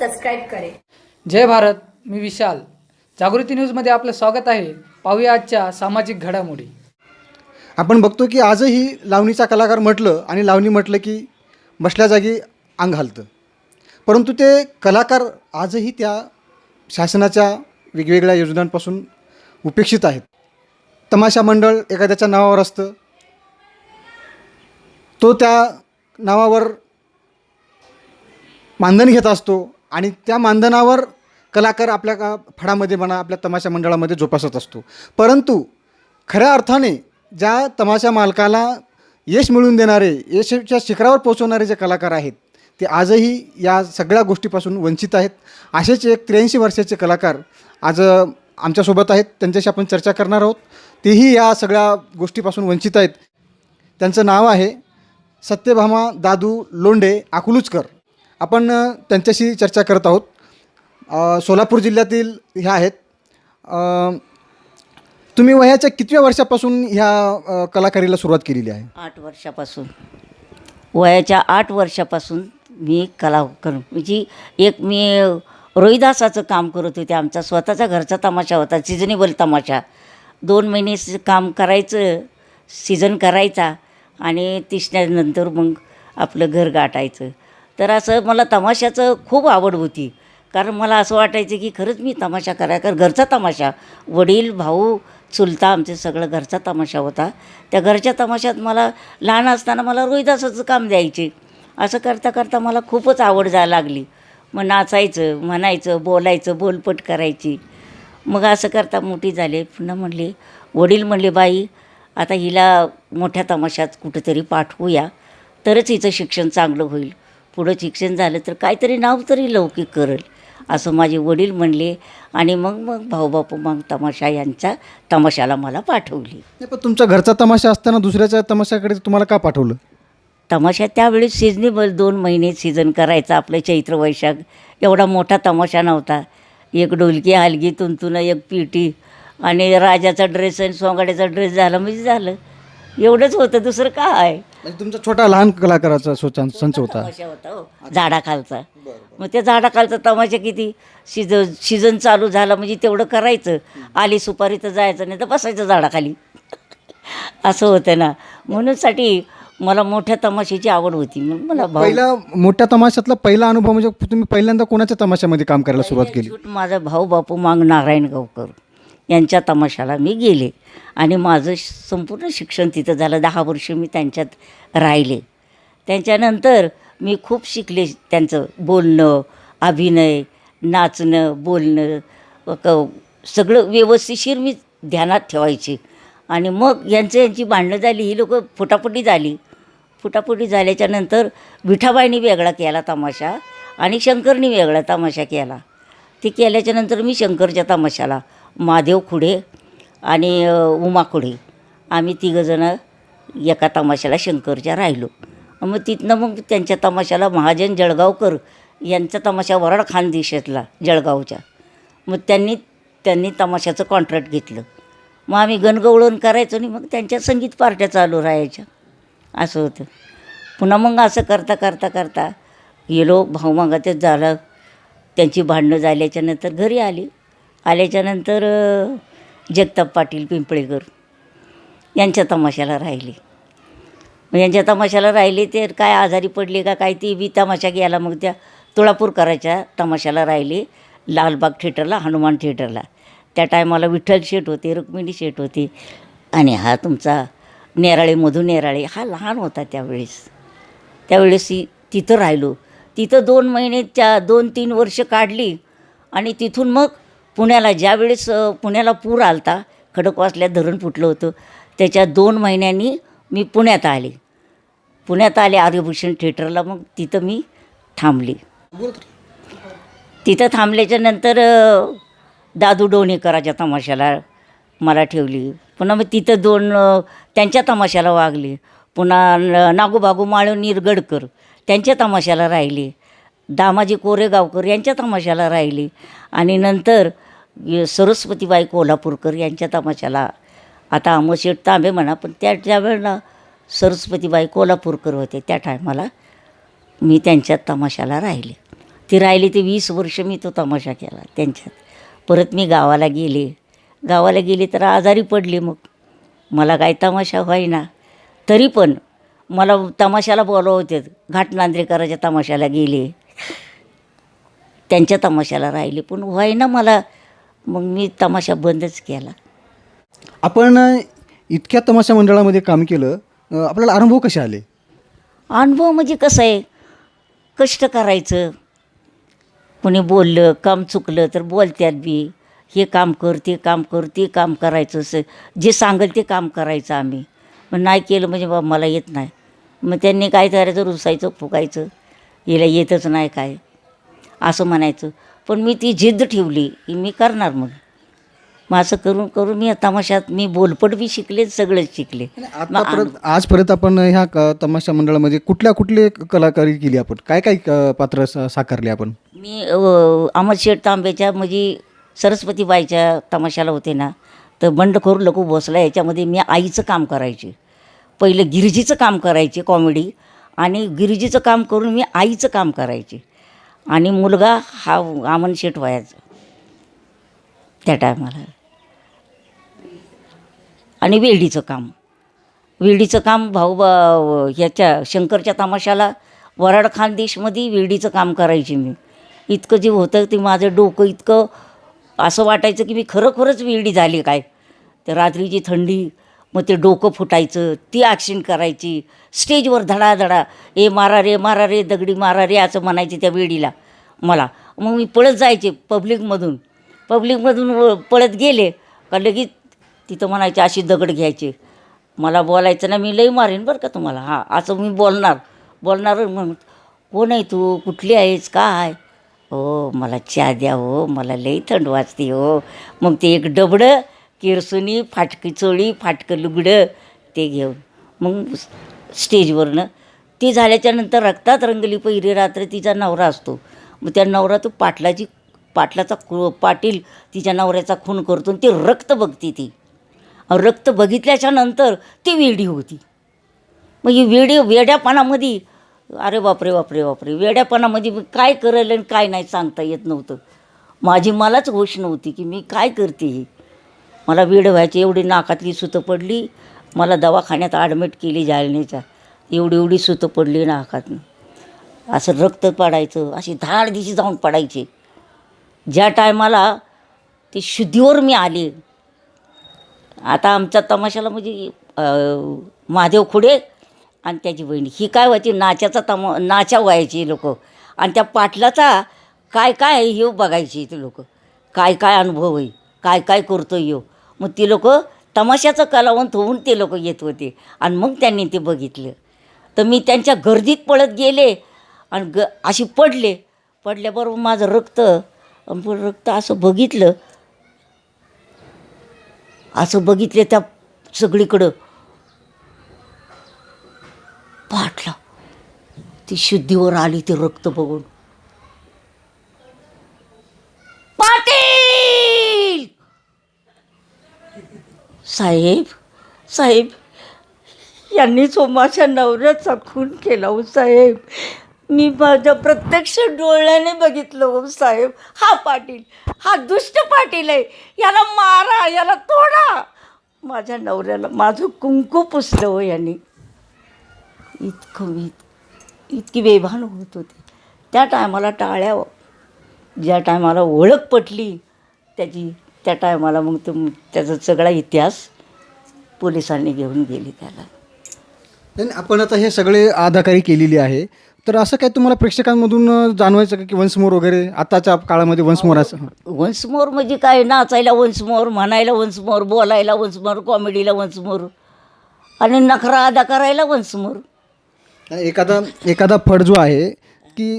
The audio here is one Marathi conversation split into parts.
सब्सक्राइब करें. जय भारत मी विशाल. जागृती न्यूजमध्ये आपलं स्वागत आहे. पाहूया आजच्या सामाजिक घडामोडी. आपण बघतो की आजही लावणीचा कलाकार म्हटलं आणि लावणी म्हटलं की बसल्या जागी अंग हलतं. परंतु ते कलाकार आजही त्या शासनाच्या वेगवेगळ्या योजनांपासून उपेक्षित आहेत. तमाशा मंडळ एखाद्याच्या नावावर असतं. तो त्या नावावर मानधन घेत असतो. आणि त्या मानधनावर कलाकार आपल्या का फडामध्ये म्हणा आपल्या तमाशा मंडळामध्ये जोपासत असतो. परंतु खऱ्या अर्थाने ज्या तमाशा मालकाला यश मिळवून देणारे यशच्या शिखरावर पोहोचवणारे जे कलाकार आहेत ते आजही या सगळ्या गोष्टीपासून वंचित आहेत. असेच एक त्र्याऐंशी वर्षाचे कलाकार आज आमच्यासोबत आहेत. त्यांच्याशी आपण चर्चा करणार आहोत. तेही या सगळ्या गोष्टीपासून वंचित आहेत. त्यांचं नाव आहे सत्यभामा दादू लोंढे अकलूजकर आपण त्यांच्याशी चर्चा करत आहोत. सोलापूर जिल्ह्यातील ह्या आहेत. तुम्ही वयाच्या कितव्या वर्षापासून ह्या कलाकारीला सुरुवात केलेली आहे? आठ वर्षापासून. वयाच्या आठ वर्षापासून मी कला कर म्हणजे एक मी रोहिदासाचं काम करत होते आमचा स्वतःचा घरचा तमाशा होता सिजनेबल तमाशा. दोन महिने काम करायचं सीझन करायचा आणि तिसऱ्यानंतर मग आपलं घर गाठायचं. तर असं मला तमाशाचं खूप आवड होती. कारण मला असं वाटायचं की खरंच मी तमाशा कराय कारण घरचा तमाशा वडील भाऊ चुलता आमचे सगळं घरचा तमाशा होता. त्या घरच्या तमाशात मला लहान असताना मला रोहिदासाचं काम द्यायचे. असं करता करता मला खूपच आवड जायला लागली. मग नाचायचं म्हणायचं बोलायचं बोलपट करायची. मग असं करता मोठी झाले. पुन्हा म्हणले वडील म्हणले बाई आता हिला मोठ्या तमाशात कुठंतरी पाठवूया. तरच हिचं शिक्षण चांगलं होईल. पुढं शिक्षण झालं तर काहीतरी नाव तरी लौकिक करेल असं माझे वडील म्हणले. आणि मग मग भाऊबापू मग तमाशा यांच्या तमाशाला मला पाठवली. पण तुमचा घरचा तमाशा असताना दुसऱ्याच्या तमाशाकडे तुम्हाला का पाठवलं? तमाशा त्यावेळी सिजनेबल दोन महिने सीझन करायचा आपलं चैत्र वैशाख एवढा मोठा तमाशा नव्हता. एक डोलकी हलगी तुंतुनं एक पिटी आणि राजाचा ड्रेस आणि सोंगाड्याचा ड्रेस झाला म्हणजे झालं. एवढंच होतं दुसरं काय? म्हणजे तुमचा छोटा लहान कलाकाराचा सोचा संच होता. तमाशा होता हो झाडाखालचा. मग त्या झाडाखालचा तमाशा किती? सीझन सीझन चालू झाला म्हणजे तेवढं करायचं. आली सुपारी तर जायचं नाही तर बसायचं झाडाखाली. असं होतं ना. म्हणूनसाठी मला मोठ्या तमाशाची आवड होती. मग मला भाऊ पहिला मोठ्या तमाशातला पहिला अनुभव म्हणजे तुम्ही पहिल्यांदा कोणाच्या तमाशामध्ये काम करायला सुरुवात केली? शूट माझा भाऊ बापू मांग नारायण गावकर. यांच्या तमाशाला मी गेले. आणि माझं संपूर्ण शिक्षण तिथं झालं. दहा वर्ष मी त्यांच्यात राहिले. त्यांच्यानंतर मी खूप शिकले त्यांचं. बोलणं अभिनय नाचणं बोलणं क सगळं व्यवस्थिशीर मी ध्यानात ठेवायचे. आणि मग यांचं यांची भांडणं झाली ही लोकं फुटाफुटी झाली. फुटाफुटी झाल्याच्यानंतर विठाबाईंनी वेगळा केला तमाशा आणि शंकरनी वेगळा तमाशा केला. ते केल्याच्यानंतर मी शंकरच्या तमाशाला महादेव खुडे आणि उमा खुडे. आम्ही तिघंजणं एका तमाशाला शंकरच्या राहिलो. मग तिथनं मग त्यांच्या तमाशाला महाजन जळगावकर यांचा तमाशा वराड खानदेशातला जळगावच्या. मग त्यांनी त्यांनी तमाशाचं कॉन्ट्रॅक्ट घेतलं. मग आम्ही गणगवळण करायचो आणि मग त्यांच्या संगीत पार्ट्या चालू राहायच्या. असं होतं. पुन्हा मग असं करता करता करता गेलो. भाऊमागातच झालं. त्यांची भांडणं झाल्याच्यानंतर घरी आली. आल्याच्यानंतर जगताप पाटील पिंपळेकर यांच्या तमाशाला राहिले. मग यांच्या तमाशाला राहिले ते काय आजारी पडले का काय ती बी तमाशा गेला मग त्या तुळापूरकराच्या तमाशाला राहिले. लालबाग थिएटरला हनुमान थिएटरला. त्या टायमाला विठ्ठल शेठ होते रुक्मिणी शेठ होते. आणि हा तुमचा नेराळे मधू नेराळे हा लहान होता त्यावेळेस. त्यावेळेस तिथं राहिलो. तिथं दोन महिने त्या दोन तीन वर्ष काढली. आणि तिथून मग पुण्याला ज्यावेळेस पुण्याला पूर आलता खडकवासल्यात धरण फुटलं होतं त्याच्या दोन महिन्यांनी मी पुण्यात आले. पुण्यात आले आर्यभूषण थिएटरला मग तिथं मी थांबली. तिथं थांबल्याच्या नंतर दादू डोणेकराच्या तमाशाला मला ठेवली. पुन्हा मग तिथं दोन त्यांच्या तमाशाला वागली. पुन्हा न- नागोबागू माळ निरगडकर त्यांच्या तमाशाला राहिले. दामाजी कोरेगावकर यांच्या तमाशाला राहिले. आणि नंतर सरस्वतीबाई कोल्हापूरकर यांच्या तमाशाला आता अमोशेठ तांबे म्हणा पण त्या त्यावेळेला सरस्वतीबाई कोल्हापूरकर होते त्या टायमाला मी त्यांच्या तमाशाला राहिले. ती राहिली ते वीस वर्ष मी तो तमाशा केला त्यांच्यात. परत मी गावाला गेले. गावाला गेले तर आजारी पडले मग. मला काय तमाशा होईना तरी पण मला तमाशाला बोलवते घाट नांद्रेकराच्या तमाशाला गेले. त्यांच्या तमाशाला राहिले पण व्हायना मला. मग मी तमाशा बंदच केला. आपण इतक्या तमाशा मंडळामध्ये काम केलं आपल्याला अनुभव कसे आले? अनुभव म्हणजे कसं आहे कष्ट करायचं कोणी बोललं काम चुकलं तर बोलत्यात बी हे काम कर ते काम कर ते काम करायचं असं जे सांगेल ते काम करायचं आम्ही. मग नाही केलं म्हणजे बाबा मला येत नाही. मग त्यांनी काय करायचं रुसायचं फुकायचं हिला येतच नाही काय असं म्हणायचं. पण मी ती जिद्द ठेवली की मी करणार मग. मग असं करून करून मी तमाशात मी बोलपट बी शिकले सगळंच शिकले. मग आतापर्यंत आजपर्यंत आपण ह्या क- तमाशा मंडळामध्ये कुठल्या कुठले कलाकारी केली आपण? काय काय क- पात्र सा- साकारले आपण? मी अ, अमर शेठ तांब्याच्या म्हणजे सरस्वतीबाईच्या तमाशाला होते ना तर बंडखोर लघु भोसला याच्यामध्ये मी आईचं काम करायचे. पहिलं गिरजीचं काम करायचे कॉमेडी आणि गिरजीचं काम करून मी आईचं काम करायचे. आणि मुलगा हा आमन शेठ व्हायचा त्या टायमाला. आणि वेडीचं काम. विडीचं काम भाऊ बा ह्याच्या शंकरच्या तमाशाला वराड खानदेशमध्ये विडीचं काम करायचे मी. इतकं जे होतं ते माझं डोकं इतकं असं वाटायचं की मी खरोखरच विडी झाली काय. तर रात्रीची थंडी मग ते डोकं फुटायचं ती ॲक्शन करायची. स्टेजवर धडाधडा ए मारा रे मारा रे दगडी मारा रे असं म्हणायचे त्या वेडीला मला. मग मी पळत जायचे पब्लिकमधून पब्लिकमधून पळत गेले का लगेच तिथं म्हणायचे अशी दगड घ्यायचे. मला बोलायचं ना मी लई मारेन बरं का तुम्हाला. हां असं मी बोलणार. बोलणार मग कोण आहे तू? कुठली आहेस? काय? हो मला चहा द्या हो मला लई थंड वाजते हो. मग ते एक डबडं किरसुनी फाटकी चोळी फाटकं लुगडं ते घेऊन. मग स्टेजवरनं. ती झाल्याच्यानंतर रक्तात रंगली पहिरी रात्र तिचा नवरा असतो. मग त्या नवरा तो पाटलाची पाटलाचा खु पाटील तिच्या नवऱ्याचा खून करतो आणि ते रक्त बघते ती. रक्त बघितल्याच्या नंतर ती वेडी होती. मग ही वेडी वेड्यापणामध्ये अरे बापरे बापरे बापरे वेड्यापणामध्ये मी काय करेल आणि काय नाही सांगता येत नव्हतं. माझी मलाच होश नव्हती की मी काय करते हे. मला वेड व्हायची एवढी नाकातली सुतं पडली. मला दवाखान्यात ॲडमिट केली जालनेच्या एवढी एवढी सुतं पडली नाकातनं. असं रक्त पडायचं अशी धाड दिशी जाऊन पडायचे. ज्या टायमाला ते शुद्धीवर मी आले. आता आमच्या तमाशाला म्हणजे महादेव खुडे आणि त्याची बहिणी. ही काय व्हायची नाच्याचा तमा नाचा व्हायची लोक. आणि त्या पाटलाचा काय काय आहे हे बघायची ते लोक. काय काय अनुभव आहे? काय काय करतो यो? मग ती लोक तमाशाचं कलावंत होऊन ते लोक येत होते. आणि मग त्यांनी ते बघितलं. तर मी त्यांच्या गर्दीत पळत गेले आणि ग अशी पडले. पडल्याबरोबर माझं रक्त रक्त असं बघितलं. असं बघितले त्या सगळीकडं. पाठला ती शुद्धीवर आली ते रक्त बघून पाटील साहेब साहेब यांनी सोमाच्या नवऱ्याचा खून केला हो साहेब. मी माझ्या प्रत्यक्ष डोळ्याने बघितलं हो साहेब. हा पाटील हा दुष्ट पाटील आहे. याला मारा याला तोडा. माझ्या नवऱ्याला माझं कुंकू पुसलं हो यांनी. इतकं मी इतकी बेभान होत होती. त्या टायमाला टाळ्या ज्या टायमाला ओळख पटली त्याची त्या टायमाला मग तो त्याचा सगळा इतिहास पोलिसांनी घेऊन गेली त्याला. नाही, आपण आता हे सगळे अदाकारी केलेली आहे. तर असं काय तुम्हाला प्रेक्षकांमधून जाणवायचं का की वन्स मोर वगैरे आताच्या काळामध्ये वन्स मोर असं? वन्स मोर म्हणजे काय? नाचायला वन्स मोर म्हणायला वन्स मोर बोलायला वन्स मोर कॉमेडीला वन्स मोर आणि नखरा अदा करायला वन्स मोर एखादा एखादा फड जो आहे की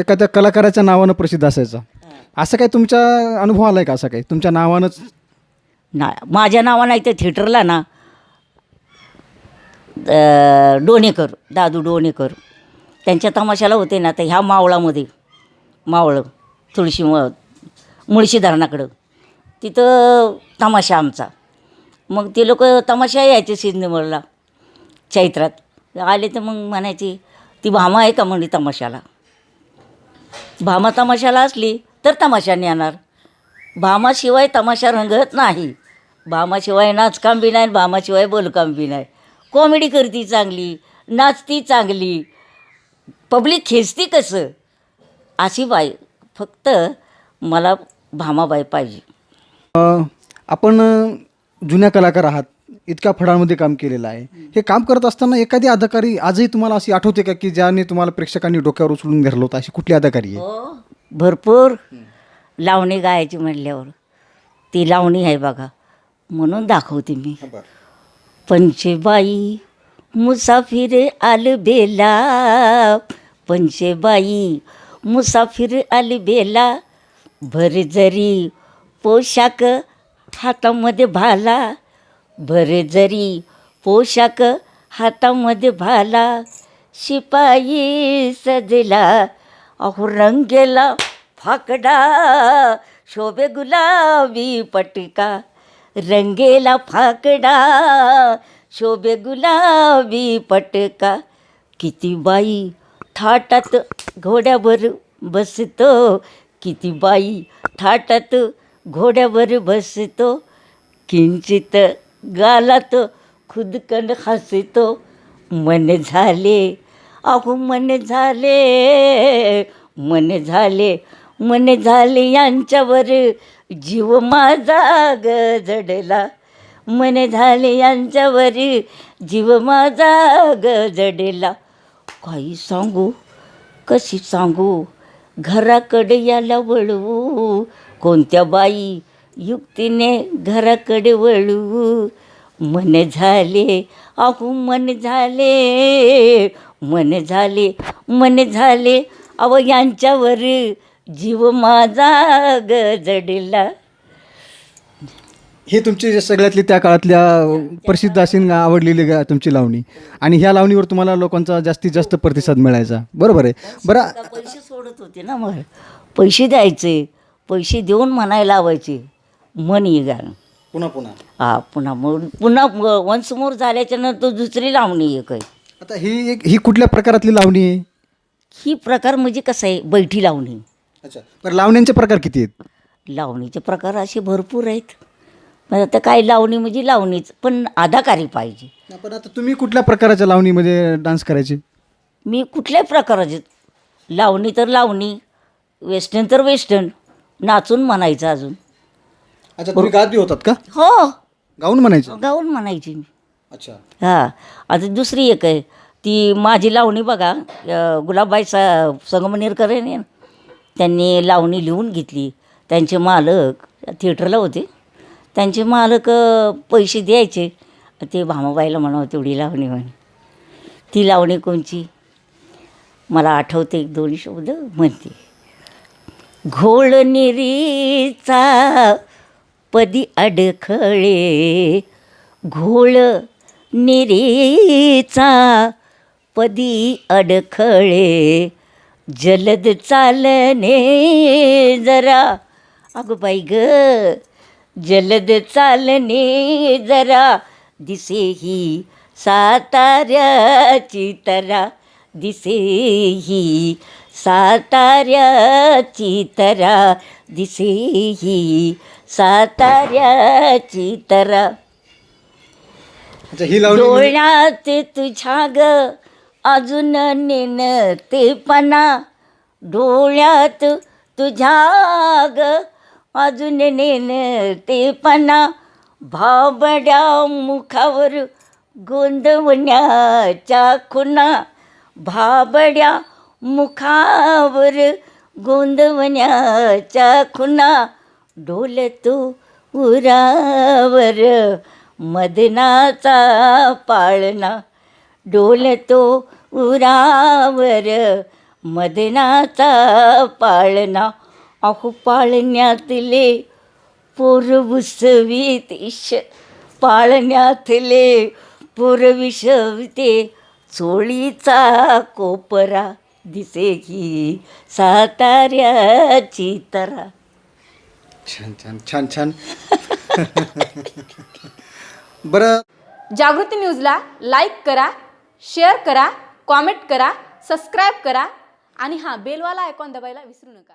एखाद्या कलाकाराच्या नावानं प्रसिद्ध असायचा. असं काय तुमच्या अनुभव आला आहे का असं काय तुमच्या नावानंच? ना माझ्या नावानं इथे थिएटरला ना डोणेकर दादू डोणेकर. त्यांच्या तमाशाला होते ना तर ह्या मावळामध्ये मावळं तुळशी म मुळशी धरणाकडं. तिथं तमाशा आमचा. मग ते लोक तमाशा यायचे सिंधमरला चैत्रात. आले तर मग म्हणायची ती भामा आहे का? म्हणजे तमाशाला. भामा तमाशाला असली तर तमाशाने येणार भामाशिवाय तमाशा रंगत नाही. भामाशिवाय नाचकाम बी नाही भामाशिवाय बोलकाम बी नाही. कॉमेडी करती चांगली नाचती चांगली. पब्लिक खेचती कसं? अशी बाई फक्त मला भामाबाई पाहिजे. आपण जुन्या कलाकार आहात इतक्या फळांमध्ये काम केलेलं आहे. हे काम करत असताना एखादी अदाकारी आजही तुम्हाला अशी आठवते का की ज्याने तुम्हाला प्रेक्षकांनी डोक्यावर उचलून धरलं होतं अशी कुठली अदाकारी आहे? हो. भरपूर लावणी गायची म्हणल्यावर. ती लावणी आहे बघा. म्हणून दाखवते मी. पंचेबाई मुसाफिर अलबेला पंचेबाई मुसाफिर अलबेला भरजरी पोशाख हातामध्ये भाला. भरजरी पोशाख हातामध्ये भाला. शिपाई सजला. अहो रंगेला फाकडा शोभे गुलाबी पटका रंगेला फाकडा शोभे गुलाबी पटका किती बाई थाटात घोड्यावर बसतो. किती बाई थाटात घोड्यावर बसतो. किंचित गालात खुदकन हसतो. मन झाले अहो मन झाले मन झाले मन झाले यांच्यावर. जीव माझा गजडला मन झाले यांच्यावर जीव माझा गजडला काही सांगू? कशी सांगू? घराकडे याला वळवू कोणत्या बाई युक्तीने घराकडे वळवू मन झाले अहो मन झाले. मन झाले मन झाले. अहो यांच्यावर जीव माझा ग जडला. हे तुमची जे सगळ्यातली त्या काळातल्या प्रसिद्ध अशी आवडलेली गा- तुमची लावणी. आणि ह्या लावणीवर तुम्हाला लोकांचा जास्तीत जास्त प्रतिसाद मिळायचा. बरोबर आहे. बरं आता पैसे सोडत होते ना मग. पैसे द्यायचे. पैसे देऊन म्हणायला लावायचे. मन ये गाणं. पुन्हा पुन्हा. हा पुन्हा. मग पुन्हा वन्स मोर झाल्याच्यानंतर दुसरी लावणी एक आहे. आता ही एक ही कुठल्या प्रकारातली लावणी आहे? ही प्रकार म्हणजे कसं आहे बैठी लावणी. अच्छा बरं लावण्यांचे प्रकार किती आहेत? लावणीचे प्रकार असे भरपूर आहेत. पण आता काय लावणी म्हणजे लावणीच पण अदाकारी पाहिजे. पण आता तुम्ही कुठल्या प्रकाराच्या लावणीमध्ये डान्स करायचे? मी कुठल्याही प्रकाराचे? लावणी तर लावणी वेस्टर्न तर वेस्टर्न नाचून म्हणायचं अजून. अच्छा तुम्ही बी होतात का? हो. गाऊन म्हणायचे? गाऊन म्हणायची मी. अच्छा. हां. आता दुसरी एक आहे. ती माझी लावणी बघा अं, गुलाबबाई सा संगमनेरकर आहे ना त्यांनी लावणी लिहून घेतली. त्यांचे मालक थिएटरला होते. त्यांचे मालक पैसे द्यायचे. ते भामाबाईला म्हणावं तेवढी लावणी म्हणे. ती लावणी कोणची? मला आठवते एक दोन शब्द म्हणते. घोळनिरीचा पदी अडखळे घोळ निरीचा पदी अडखळे जलद चालने जरा. अगं बाई ग जलद चालने जरा दिसे ही साताऱ्याची तरा. दिसे ही साताऱ्याची तरा दिसे ही साताऱ्याची तरा. अच्छा ही लावणी म्हणजे- डोळ्यात तुझ्या ग अजून नेन पणा. डोळ्यात तुझ्या ग अजून नेन पणा. भाबड्या मुखावर गोंदवण्याच्या खुना भाबड्या मुखावर गोंदवण्याच्या खुना डोलतो उरावर मदनाचा पाळणा. डोलतो उरावर मदनाचा पाळणा. अहो पाळण्यातले पोरविसवीत इश पाळण्यातले पोरविषविते चोळीचा कोपरा दिसे ही साताऱ्याची तरा. छान छान छान छान. बरं. जागृती न्यूजला लाईक करा शेअर करा कॉमेंट करा सबस्क्राईब करा आणि हां बेलवाला आयकॉन दबायला विसरू नका.